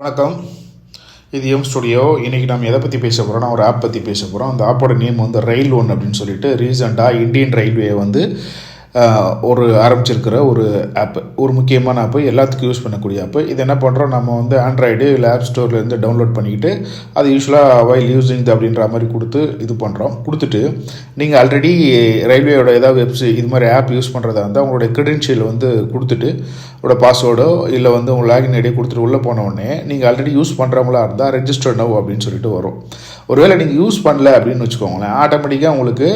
வணக்கம். இது M studio இன்றைக்கி நம்ம எதை பற்றி பேச போகிறோம்னா ஒரு ஆப் பற்றி பேச போகிறோம் அந்த ஆப்போட நேம் வந்து ரயில் ஒன் அப்படின்னு சொல்லிட்டு ரீசெண்டாக இந்தியன் ரயில்வே வந்து ஒரு ஆரம்பிச்சிருக்கிற ஒரு ஆப்பு ஒரு முக்கியமான ஆப்பு எல்லாத்துக்கும் யூஸ் பண்ணக்கூடிய ஆப்பு இது என்ன பண்ணுறோம் நம்ம வந்து ஆண்ட்ராய்டு இல்லை ஆப் ஸ்டோர்லேருந்து டவுன்லோட் பண்ணிக்கிட்டு அது யூஸ்வலாக வைல் யூஸிங் அப்படின்ற மாதிரி கொடுத்து இது பண்ணுறோம் கொடுத்துட்டு நீங்கள் ஆல்ரெடி ரயில்வேயோட ஏதாவது வெப்சைட் இது மாதிரி ஆப் யூஸ் பண்ணுறதா இருந்தால் உங்களுடைய க்ரெடென்ஷியல் வந்து கொடுத்துட்டு உங்களோட பாஸ்வேர்டோ இல்லை வந்து உங்கள் லாகின் ஐடியை கொடுத்துட்டு உள்ளே போன நீங்கள் ஆல்ரெடி யூஸ் பண்ணுறவங்களா இருந்தால் ரெஜிஸ்டர் நவ் அப்படின்னு சொல்லிட்டு வரும். ஒருவேளை நீங்கள் யூஸ் பண்ணல அப்படின்னு வச்சுக்கோங்களேன் ஆட்டோமேட்டிக்காக உங்களுக்கு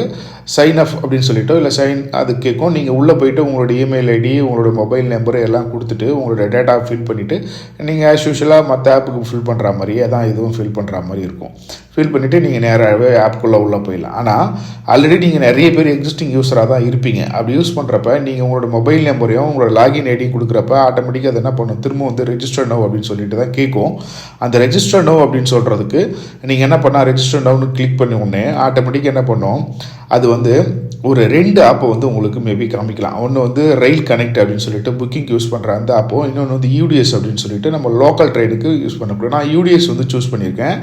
சைன் அப் அப்படின்னு சொல்லிட்டோ இல்லை சைன் அது கேட்கும் நீங்கள் உள்ளே போயிட்டு உங்களோட இமெயில் ஐடி உங்களோட மொபைல் நம்பர் எல்லாம் கொடுத்துட்டு உங்களோட டேட்டா ஃபில் பண்ணிவிட்டு நீங்கள் ஆஸ் யூஷுவலாக மற்ற ஆப்புக்கு ஃபில் பண்ணுற மாதிரியே தான் இதுவும் ஃபில் பண்ணுற மாதிரி இருக்கும். ஃபில் பண்ணிவிட்டு நீங்கள் நேராகவே ஆப்புக்குள்ளே உள்ளே போயிடலாம். ஆனால் ஆல்ரெடி நீங்கள் நிறைய பேர் எக்ஸிஸ்டிங் யூஸராக தான் இருப்பீங்க. அப்படி யூஸ் பண்ணுறப்ப நீங்கள் உங்களோட மொபைல் நம்பரையும் உங்களோட லாகின் ஐடியும் கொடுக்குறப்ப ஆட்டோமேட்டிக்காக அது என்ன பண்ணும்? திரும்ப வந்து ரெஜிஸ்டர் நோ அப்படின்னு சொல்லிட்டு தான் கேட்கும். அந்த ரெஜிஸ்டர் நோ அப்படின்னு சொல்கிறதுக்கு நீங்கள் என்ன பண்ணால் ரெஜிஸ்டர் நோன்னு கிளிக் பண்ணி உடனே ஆட்டோமேட்டிக்காக என்ன பண்ணும்? அது வந்து ஒரு ரெண்டு ஆப்பை வந்து உங்களுக்கு மேபி காமிக்கலாம். ஒன்று வந்து ரயில் கனெக்ட் அப்படின்னு சொல்லிட்டு புக்கிங் யூஸ் பண்ணுற அந்த ஆப்போ இன்னொன்று வந்து யூடிஎஸ் அப்படின்னு சொல்லிட்டு நம்ம லோக்கல் ட்ரெயினுக்கு யூஸ் பண்ணக்கூடிய நான் யூடிஎஸ் வந்து சூஸ் பண்ணியிருக்கேன்.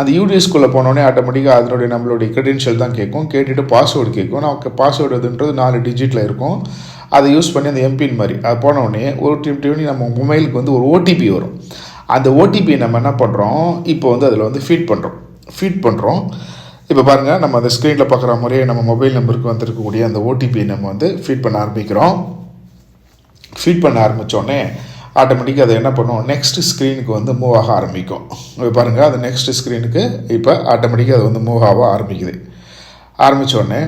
அந்த யூடிஎஸ்குள்ளே போனோடனே ஆட்டோமேட்டிக்காக அதனுடைய நம்மளுடைய க்ரெடென்ஷியல் தான் கேட்கும். கேட்டுட்டு பாஸ்வேர்டு கேட்கும். நமக்கு பாஸ்வேர்டு அதுன்றது நாலு டிஜிட்டில் இருக்கும். அதை யூஸ் பண்ணி அந்த எம்பின் மாதிரி. அது போனோடனே ஒரு டிப்டி நம்ம மொபைலுக்கு வந்து ஒரு ஓடிபி வரும். அந்த ஓடிபியை நம்ம என்ன பண்ணுறோம் இப்போ வந்து அதில் வந்து ஃபீட் பண்ணுறோம் ஃபீட் பண்ணுறோம் இப்போ பாருங்கள் நம்ம அந்த ஸ்க்ரீனில் பார்க்குற மாதிரியே நம்ம மொபைல் நம்பருக்கு வந்திருக்கக்கூடிய அந்த ஓடிபியை நம்ம வந்து ஃபீட் பண்ண ஆரம்பிக்கிறோம். ஃபீட் பண்ண ஆரம்பித்தோடனே ஆட்டோமேட்டிக்காக அதை என்ன பண்ணும்? நெக்ஸ்ட் ஸ்க்ரீனுக்கு வந்து மூவ் ஆக ஆரம்பிக்கும். இப்போ பாருங்கள் அது நெக்ஸ்ட் ஸ்க்ரீனுக்கு இப்போ ஆட்டோமேட்டிக்காக அது வந்து மூவ் ஆக ஆரம்பிக்குது. ஆரம்பித்தோடனே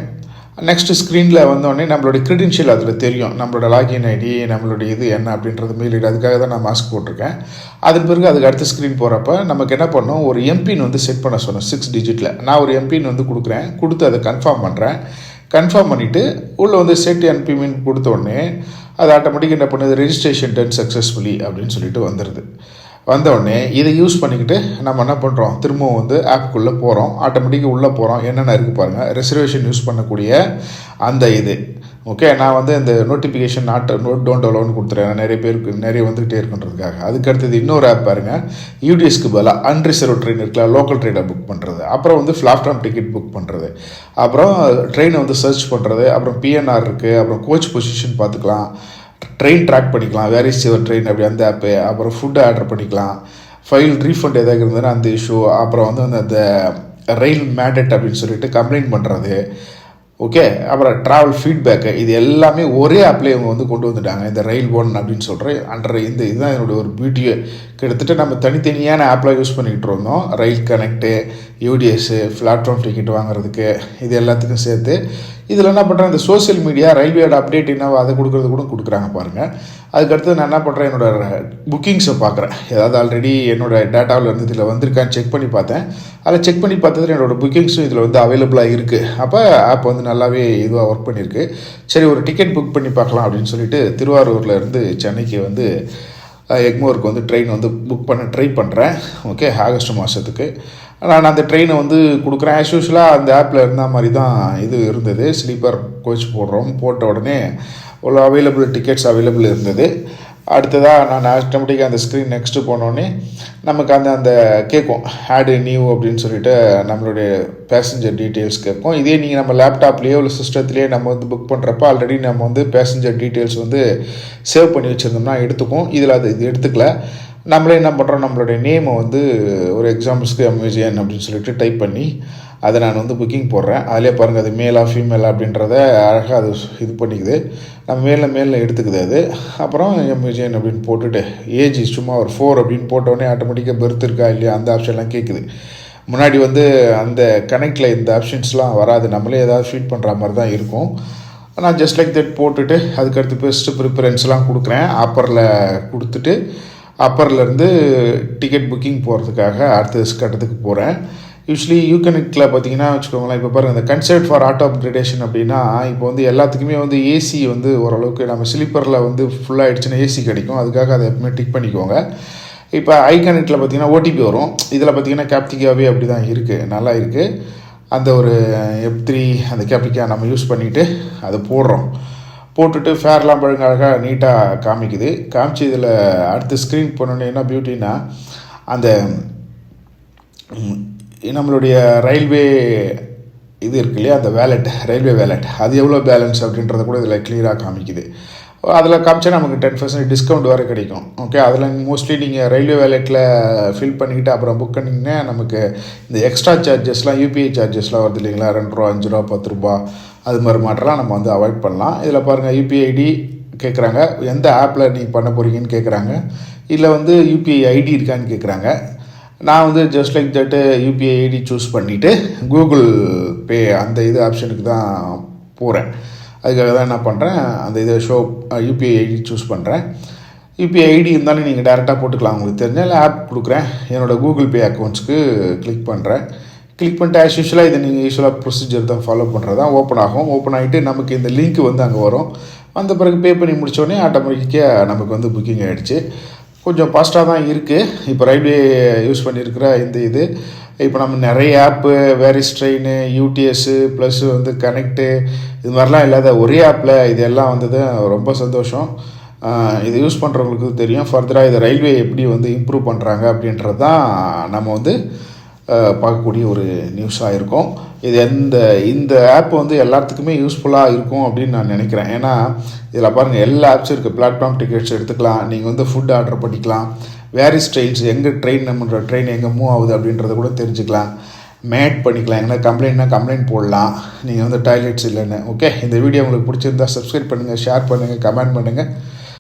நெக்ஸ்ட்டு நெக்ஸ்ட் ஸ்க்ரீனில் வந்தோடனே நம்மளுடைய க்ரெடென்ஷியல் அதில் தெரியும். நம்மளோட லாகின் ஐடி நம்மளுடைய இது என்ன அப்படின்றது மெயில் அதுக்காக தான் நான் மாஸ்க் போட்டிருக்கேன். அதன் பிறகு அதுக்கு அடுத்த ஸ்க்ரீன் போகிறப்ப நமக்கு என்ன பண்ணணும்? ஒரு எம்பின் வந்து செட் பண்ண சொன்னோம் சிக்ஸ் டிஜிட்டில் நான் ஒரு எம்பின் வந்து கொடுக்குறேன். கொடுத்து அதை கன்ஃபார்ம் பண்ணுறேன் கன்ஃபார்ம் பண்ணிவிட்டு உள்ளே வந்து செட் என்பிமின் கொடுத்த உடனே அது ஆட்டோமேட்டிக் என்ன பண்ணுது? ரெஜிஸ்ட்ரேஷன் டன் சக்ஸஸ்ஃபுல்லி அப்படின்னு சொல்லிட்டு வந்துடுது வந்தவுடனே இதை யூஸ் பண்ணிக்கிட்டு நம்ம என்ன பண்ணுறோம் திரும்பவும் வந்து ஆப்புக்குள்ளே போகிறோம் ஆட்டோமேட்டிக்காக உள்ளே போகிறோம் என்னென்ன இருக்குது பாருங்கள் ரிசர்வேஷன் யூஸ் பண்ணக்கூடிய அந்த இது. ஓகே நான் வந்து இந்த நோட்டிஃபிகேஷன் நாட் நோட் டோன்ட் அலோன்னு கொடுத்துறேன். நிறைய பேருக்கு நிறைய வந்துகிட்டே இருக்குன்றதுக்காக. அதுக்கு அடுத்தது இன்னொரு ஆப் பாருங்கள் யூடிஎஸ்க்கு பதிலாக அன்ரிசர்வ் ட்ரெயின் இருக்குல்ல லோக்கல் ட்ரெயினை புக் பண்ணுறது அப்புறம் வந்து பிளாட்ஃபார்ம் டிக்கெட் புக் பண்ணுறது அப்புறம் ட்ரெயினை வந்து சர்ச் பண்ணுறது அப்புறம் பிஎன்ஆர் இருக்குது அப்புறம் கோச் பொசிஷன் பார்த்துக்கலாம். ட்ரெயின் ட்ராக் பண்ணிக்கலாம். வேர் இஸ் யுவர் ட்ரெயின் அப்படி அந்த ஆப்பு அப்புறம் ஃபுட்டு ஆர்டர் பண்ணிக்கலாம். ஃபைல் ரீஃபண்ட் எதாவது இருந்ததுன்னா அந்த இஷ்யூ அப்புறம் வந்து அந்த அந்த ரயில் மேண்டட் அப்படின்னு சொல்லிட்டு கம்ப்ளைண்ட் பண்ணுறது ஓகே அப்புறம் ட்ராவல் ஃபீட்பேக்கு இது எல்லாமே ஒரே ஆப்லேயே இவங்க வந்து கொண்டு வந்துட்டாங்க. இந்த ரயில் ஒன் அப்படின்னு சொல்கிறேன் அண்டர் இந்த இதுதான் என்னுடைய ஒரு பியூட்டியே கிட்டத்தட்ட நம்ம தனித்தனியான ஆப்பில் யூஸ் பண்ணிக்கிட்டு இருந்தோம். Rail connect UTS platform ticket வாங்குறதுக்கு இது எல்லாத்துக்கும் சேர்த்து இதில் என்ன பண்ணுறேன் இந்த சோஷியல் மீடியா ரயில்வேயோட அப்டேட் என்னவோ அதை கொடுக்குறது கூட கொடுக்குறாங்க பாருங்கள் அதுக்கடுத்து நான் என்ன பண்ணுறேன் என்னோட புக்கிங்ஸை பார்க்குறேன். ஏதாவது ஆல்ரெடி என்னோட டேட்டாவில் இருந்து இதில் வந்திருக்கான்னு செக் பண்ணி பார்த்தேன். அதில் செக் பண்ணி பார்த்ததுல என்னோடய புக்கிங்ஸும் இதில் வந்து அவைலபிளாக இருக்குது அப்போ ஆப் வந்து நல்லாவே இதுவாக ஒர்க் பண்ணியிருக்கு. சரி ஒரு டிக்கெட் புக் பண்ணி பார்க்கலாம் அப்படின்னு சொல்லிட்டு திருவாரூரில் இருந்து சென்னைக்கு வந்து எக்மோருக்கு வந்து ட்ரெயின் வந்து புக் பண்ண ட்ரை பண்ணுறேன் ஓகே ஆகஸ்ட் மாதத்துக்கு நான் அந்த ட்ரெயினை வந்து கொடுக்குறேன். ஆஸ் அந்த ஆப்பில் இருந்த மாதிரி தான் இது இருந்தது. ஸ்லீப்பர் கோச் போடுறோம். போட்ட உடனே ஒரு அவைலபிள் டிக்கெட்ஸ் அவைலபிள் இருந்தது. அடுத்ததாக நான் ஆட்டோமேட்டிக்காக அந்த ஸ்க்ரீன் நெக்ஸ்ட்டு போனோடனே நமக்கு அந்த அந்த கேட்கும். ஆடு நியூ அப்படின்னு சொல்லிட்டு நம்மளுடைய பேசஞ்சர் டீட்டெயில்ஸ் கேட்கும். இதே நீங்கள் நம்ம லேப்டாப்லேயோ இல்லை சிஸ்டத்துலேயே நம்ம வந்து புக் பண்ணுறப்ப ஆல்ரெடி நம்ம வந்து பேசஞ்சர் டீட்டெயில்ஸ் வந்து சேவ் பண்ணி வச்சுருந்தோம்னா எடுத்துக்கும். இதில் அது இது எடுத்துக்கல. நம்மளே என்ன பண்ணுறோம் நம்மளுடைய நேமை வந்து ஒரு எக்ஸாம்பிள்ஸ்க்கு அமேசியன் அப்படின்னு சொல்லிட்டு டைப் பண்ணி அதை நான் வந்து புக்கிங் போடுறேன். அதிலே பாருங்கள் அது மேலா ஃபீமேலா அப்படின்றத அழகாக அது இது பண்ணிக்குது. நம்ம மேலே மேலே எடுத்துக்குது அது. அப்புறம் எம்யூஜியன் அப்படின்னு போட்டுட்டு ஏஜ் சும்மா ஒரு ஃபோர் அப்படின்னு போட்டோடனே ஆட்டோமேட்டிக்காக பெர்த் இருக்கா இல்லையா? அந்த ஆப்ஷன்லாம் கேட்குது முன்னாடி வந்து அந்த கனெக்டில் இந்த ஆப்ஷன்ஸ்லாம் வராது. நம்மளே ஏதாவது ஃபீட் பண்ணுற மாதிரி தான் இருக்கும். நான் ஜஸ்ட் லைக் தட் போட்டுட்டு அதுக்கடுத்து பெஸ்ட்டு ப்ரிஃபரன்ஸ்லாம் கொடுக்குறேன். ஆப்பரில் கொடுத்துட்டு அப்பர்லேருந்து டிக்கெட் புக்கிங் போகிறதுக்காக அடுத்த கட்டத்துக்கு போகிறேன் யூஸ்வலி யூ கனெக்டில் பார்த்தீங்கன்னா வச்சுக்கோங்களேன் இப்போ பாருங்கள் இந்த கன்செர்ட் ஃபார் ஆட்டோ அப்கிரேடேஷன் அப்படின்னா இப்போ வந்து எல்லாத்துக்குமே வந்து ஏசி வந்து ஓரளவுக்கு நம்ம ஸ்லீப்பரில் வந்து ஃபுல்லாகிடுச்சுன்னா ஏசி கிடைக்கும். அதுக்காக அதை எப்பவுமே டிக் பண்ணிக்கோங்க. இப்போ ஐ கனெக்டில் பார்த்தீங்கன்னா ஓடிபி வரும். இதில் பார்த்தீங்கன்னா கேப்டிகாவே அப்படி தான் இருக்குது நல்லா இருக்குது அந்த ஒரு எப் த்ரீ அந்த கேப்டிகா நம்ம யூஸ் பண்ணிவிட்டு அதை போடுறோம். போட்டுட்டு ஃபேர்லாம் பாருங்க அழகாக நீட்டாக காமிக்குது. காமிச்சு இதில் அடுத்து ஸ்க்ரீன் போனோன்னே என்ன பியூட்டின்னா அந்த நம்மளுடைய ரயில்வே இது இருக்கு இல்லையா அந்த வேலெட் ரயில்வே வேலெட் அது எவ்வளோ பேலன்ஸ் அப்படின்றத கூட இதில் கிளியராக காமிக்குது. அதில் காமிச்சா நமக்கு டென் பர்சன்ட் டிஸ்கவுண்ட் வேறு கிடைக்கும். ஓகே அதில் மோஸ்ட்லி நீங்கள் ரயில்வே வேலெட்டில் ஃபில் பண்ணிக்கிட்டு அப்புறம் புக் பண்ணிங்கன்னா நமக்கு இந்த எக்ஸ்ட்ரா சார்ஜஸ்லாம் யூபிஐ சார்ஜஸ்லாம் வருது இல்லைங்களா? ரெண்டு ரூபா அஞ்சு ரூபா பத்து ரூபா அது மாதிரி மாட்டெல்லாம் நம்ம வந்து அவாய்ட் பண்ணலாம். இதில் பாருங்கள் யூபிஐ ஐடி கேட்குறாங்க எந்த ஆப்பில் நீங்கள் பண்ண போகிறீங்கன்னு கேட்குறாங்க இல்லை வந்து யூபிஐ ஐடி இருக்கான்னு கேட்குறாங்க நான் வந்து just like that UPI ID choose பண்ணிவிட்டு கூகுள் பே அந்த இது ஆப்ஷனுக்கு தான் போகிறேன் அதுக்காக தான் என்ன பண்ணுறேன் அந்த இதை ஷோ யூபிஐ ஐடி சூஸ் பண்ணுறேன் யூபிஐ ஐடி இருந்தாலும் நீங்கள் டேரெக்டாக போட்டுக்கலாம் உங்களுக்கு தெரிஞ்சால் இல்லை ஆப் கொடுக்குறேன். என்னோடய கூகுள் பே அக்கௌண்ட்ஸ்க்கு கிளிக் பண்ணுறேன் கிளிக் பண்ணிட்டு ஆஸ் யூஸ்வலாக இதை நீங்கள் யூஸ்வலாக ப்ரொசீஜர் தான் ஃபாலோ பண்ணுறது தான் ஓப்பன் ஆகும். ஓப்பன் ஆகிட்டு நமக்கு இந்த லிங்க் வந்து அங்கே வரும். வந்த பிறகு பே பண்ணி முடித்தோடனே ஆட்டோமேட்டிக்காக நமக்கு வந்து புக்கிங் ஆகிடுச்சு கொஞ்சம் ஃபாஸ்ட்டாக தான் இருக்குது இப்போ ரயில்வே யூஸ் பண்ணியிருக்கிற இந்த இது இப்போ நம்ம நிறைய app where is train UTS plus வந்து கனெக்டு இது மாதிரிலாம் இல்லாத ஒரே ஆப்பில் இது எல்லாம் வந்தது ரொம்ப சந்தோஷம். இது யூஸ் பண்ணுறவங்களுக்கு தெரியும். ஃபர்தராக இது ரயில்வே எப்படி வந்து இம்ப்ரூவ் பண்ணுறாங்க அப்படின்றது தான் நம்ம வந்து பார்க்கக்கூடிய ஒரு நியூஸாக இருக்கும். இது எந்த இந்த ஆப் வந்து எல்லாத்துக்குமே யூஸ்ஃபுல்லாக இருக்கும் அப்படின்னு நான் நினைக்கிறேன். ஏன்னா இதில் பாருங்கள் எல்லா ஆப்ஸும் இருக்குது பிளாட்ஃபார்ம் டிக்கெட்ஸ் எடுத்துக்கலாம். நீங்கள் வந்து ஃபுட் ஆர்டர் பண்ணிக்கலாம். வேரிஸ் ட்ரெயின்ஸ் எங்கே ட்ரெயின் நம்மளோட ட்ரெயின் எங்கே மூவ் ஆகுது அப்படின்றத கூட தெரிஞ்சுக்கலாம். மேட் பண்ணிக்கலாம். எங்கன்னா கம்ப்ளைண்ட்னா கம்ப்ளைண்ட் போடலாம். நீங்கள் வந்து டாய்லெட்ஸ் இல்லைன்னு. ஓகே இந்த வீடியோ உங்களுக்கு பிடிச்சிருந்தா சப்ஸ்கிரைப் பண்ணுங்கள் ஷேர் பண்ணுங்கள் கமெண்ட் பண்ணுங்கள்